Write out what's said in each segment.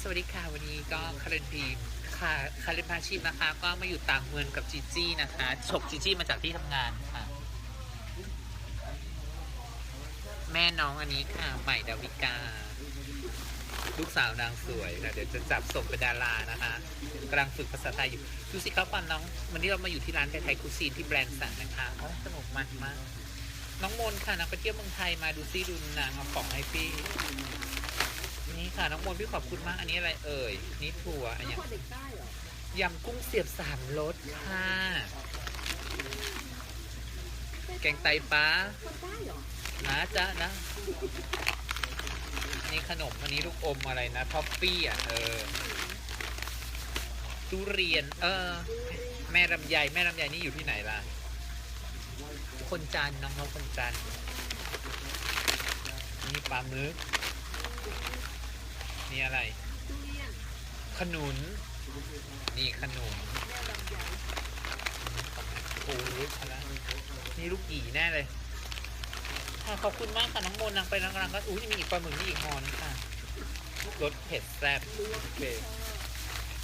สวัสดีค่ะ วันนี้ก็คารินพีค่ะคารินพาชีพนะคะ ก็มาอยู่ต่างเมืองกับจีจี้นะคะฉกจีจี้มาจากที่ทำงานค่ะ แม่น้องอันนี้ค่ะ ใหม่ดาวิกา ลูกสาวนางสวยค่ะเดี๋ยวจะจับส่งเป็นดารานะคะกำลังฝึกภาษาไทยอยู่ดูสิครับฟันน้อง วันนี้เรามาอยู่ที่ร้านไทยคุซีนที่แบรนด์สันนะคะโอ้สนุกมากมากน้องมนค่ะนางไปเที่ยวเมืองไทยมาดูซิดูนางเอาของให้พี่ นี่ค่ะน้องมนพี่ขอบคุณมากอันนี้อะไรเอ่ยนี่ถั่วอันนี้ยำกุ้งเสียบสามรสค่ะ แกงไตปลานใต้เหรอนะจ๊ะนะนนี้ขนมอันนี้ลูกอมอะไรนะท็อฟฟี่อะเออทุเรียน เออ แม่ลำไยแม่ลำไยนี่อยู่ที่ไหนล่ะ คนจันน้องเขาคนจันนี่ปลาหมึก นี่อะไรทุเรียนขนุน นี่ขนุนแม่ลำไยโอ้ยอะไรนี่ลูกหยีแน่เลยค่ะขอบคุณมากค่ะน้องมนต์นางไปนางกำลังก็อุ้ยมีอีกปลาหมึกนี่อีกหอนึงค่ะรสเผ็ดแซ่บรวมโอเค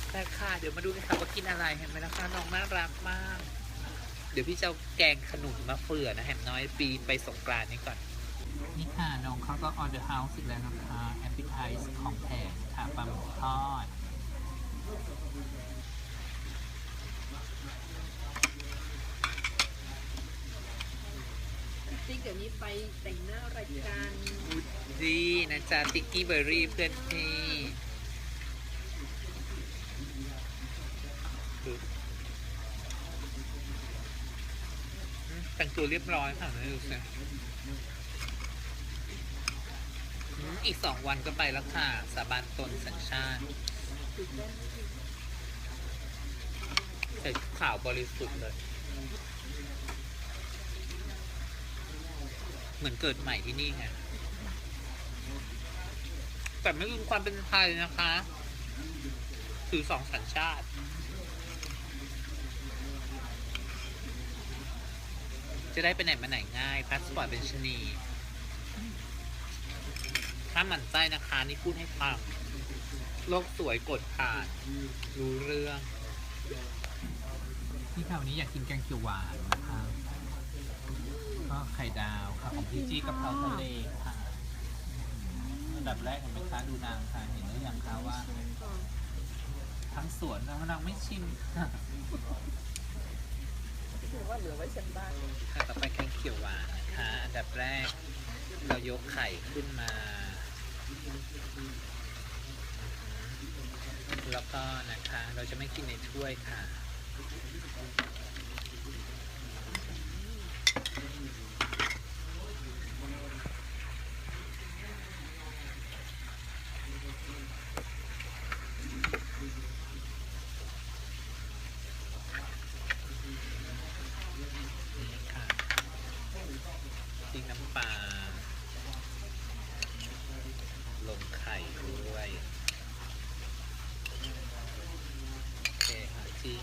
แซ่บค่ะ เดี๋ยวมาดูกันค่ะว่ากินอะไรเห็นไหมนะคะน้องน่ารักมาก เดี๋ยวพี่จะเอาแกงขนุนมาเฟื่อนะแหมน้อยปีไปสงกรานต์นี้ก่อน นี่ค่ะ น้องเขาก็ออเดอร์เฮาส์อีกแล้วนะคะแอปเปิลไทส์ของแพงค่ะปลาหมึกทอดติ๊กเดี๋ยวนี้ไปแต่งหน้ารายการดีนะจ๊ะติ๊กกี้เบอร์รี่เพื่อนพี่ดูอืมแต่งตัวเรียบร้อยค่ะนะดูสิ อีกสองวันก็ไปแล้วค่ะ สาบานตนสัญชาติตื่นเต้นใส่ข่าวบริสุทธิ์เลย เหมือนเกิดใหม่ที่นี่ไง แต่ไม่ลืมความเป็นไทยนะคะคือสองสัญชาติจะได้ไปไหนมาไหนง่ายพาสปอร์ตเป็นชนี ถ้าหมั่นใจนะคะ นี่พูดให้ฟังโลกสวยกดผ่าน รู้เรื่องที่แถวนี้อยากกินแกงเขียวหวานนะคะก็ไข่ดาวค่ะของพี่จี้กับเพราทะเลค่ะอันดับแรกเห็นไหมคะดูนางค่ะเห็นหรือยังคะว่าก่อนทั้งสวนแล้วนางไม่ชิมถือว่าเหลือไว้ฉันบ้างค่ะต่อไปแกงเขียวหวานนะคะ อันดับแรกเรายกไข่ขึ้นมา แล้วก็นะคะ เราจะไม่กินในถ้วยค่ะ นี่ค่ะจิ้งน้ำปลา ลง ไข่ด้วยแกงจี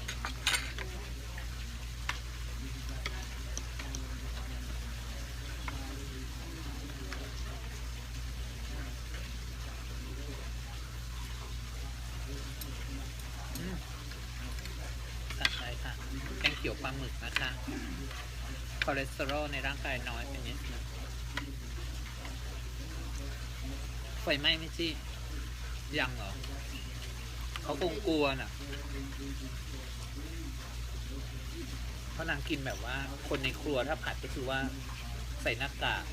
สั่งได้ค่ะแกงเขียวปลาหมึกนะคะคอเลสเตอรอลในร่างกายน้อยเป็นนิดนึง ไฟไหม้ไม่จี้ยังเหรอ เขาคงกลัวน่ะ เพราะนางกินแบบว่า คนในครัวถ้าผัดก็คือว่าใส่หน้ากาก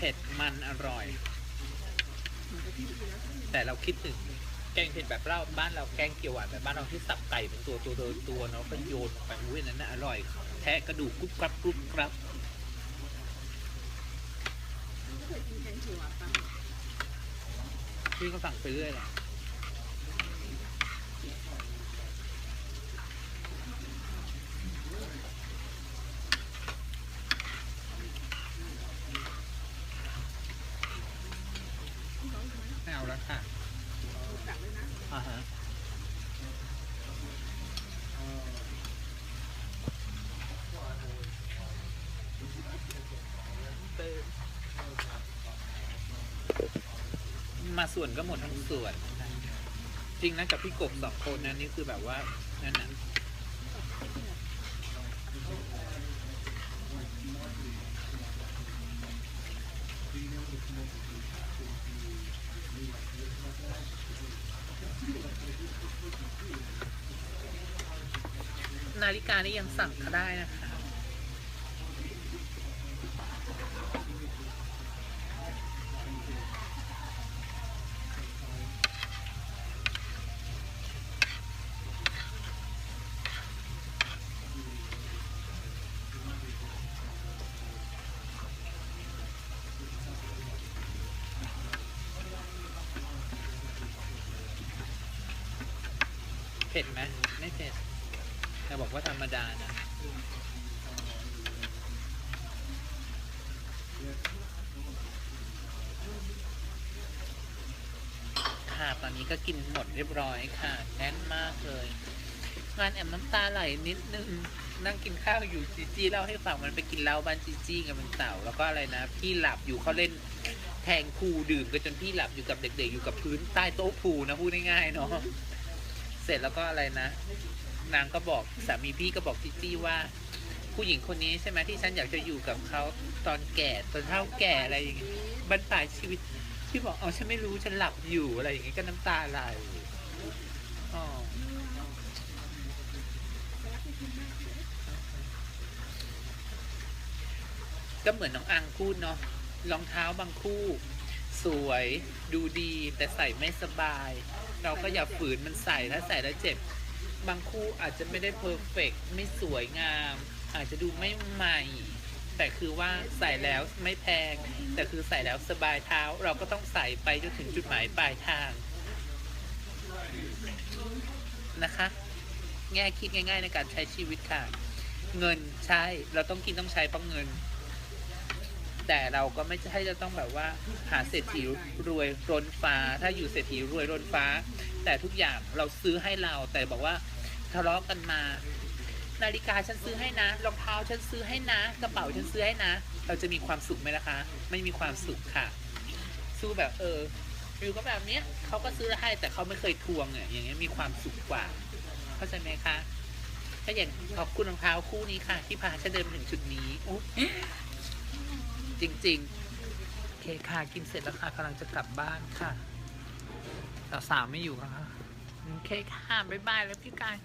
เผ็ดมันอร่อย แต่เราคิดถึงแกงเผ็ดแบบเราบ้านเราแกงเขียวหวานแบบบ้านเราที่สับไก่เป็นตัวตัวตัวตัวเนาะก็โยนไปอุ้ยนนั้นน่ะอร่อยแทะกระดูกกรุบกรับกรุบกรับพี่ก็สั่งไปเรื่อยแหละ มาส่วนก็หมดทั้งส่วน จริงนะกับพี่กบสองคนนั้นนี่คือแบบว่านั่นนะ นาฬิกานี่ยังสั่งเขาได้นะคะเผ็ดไหมไม่เผ็ด แต่บอกว่าธรรมดานะค่ะตอนนี้ก็กินหมดเรียบร้อยค่ะแน่นมากเลย งานแอมน้ำตาไหลนิดนึง นั่งกินข้าวอยู่จีจีเล่าให้ฟังมันไปกินเหล้าบ้านจีจีกันเป็นเต่าแล้วก็อะไรนะ พี่หลับอยู่เขาเล่นแทงพูดื่มกันจนพี่หลับอยู่กับเด็กๆ อยู่กับพื้นใต้โต๊ะพูนะพูดง่ายๆเนาะเสร็จแล้วก็อะไรนะ นางก็บอกสามีพี่ก็บอกจีจี้ว่า ผู้หญิงคนนี้ใช่ไหมที่ฉันอยากจะอยู่กับเขาตอนแก่ตอนเท่าแก่อะไรอย่างเงี้ยบรรปลายชีวิตพี่บอกเอาฉันไม่รู้ฉันหลับอยู่อะไรอย่างเงี้ยก็น้ำตาไหลอ๋อก็เหมือนน้องอังพูดเนาะรองเท้าบางคู่ สวยดูดีแต่ใส่ไม่สบาย เราก็อย่าฝืนมันใส่ถ้าใส่แล้วเจ็บ บางคู่อาจจะไม่ได้เพอร์เฟกไม่สวยงาม อาจจะดูไม่ใหม่ แต่คือว่าใส่แล้วไม่แพง แต่คือใส่แล้วสบายเท้า เราก็ต้องใส่ไปจนถึงจุดหมายปลายทางนะคะ แง่คิดง่าย ๆ ในการใช้ชีวิตค่ะ เงินใช้เราต้องกินต้องใช้เพราะเงิน แต่เราก็ไม่ใช่จะต้องแบบว่าหาเศรษฐีรวยร้นฟ้า ถ้าอยู่เศรษฐีรวยร้นฟ้า แต่ทุกอย่างเราซื้อให้เราแต่บอกว่าทะเลาะกันมา นาฬิกาฉันซื้อให้นะรองเท้าฉันซื้อให้นะ กระเป๋าฉันซื้อให้นะ เราจะมีความสุขไหมล่ะคะ ไม่มีความสุขค่ะ สู้แบบเออวิวก็แบบเนี้ยเขาก็ซื้อให้แต่เขาไม่เคยทวงเนี่ยอย่างเงี้ยมีความสุขกว่า เข้าใจไหมคะถ้าอย่างขอบคุณรองเท้าคู่นี้ค่ะ ที่พาฉันเดินมาถึงจุดนี้ จริง ๆ โอเคค่ะกินเสร็จแล้วค่ะกำลังจะกลับบ้านค่ะแต่สาวไม่อยู่ค่ะ โอเคค่ะ บ๊ายบายแล้วพี่กาย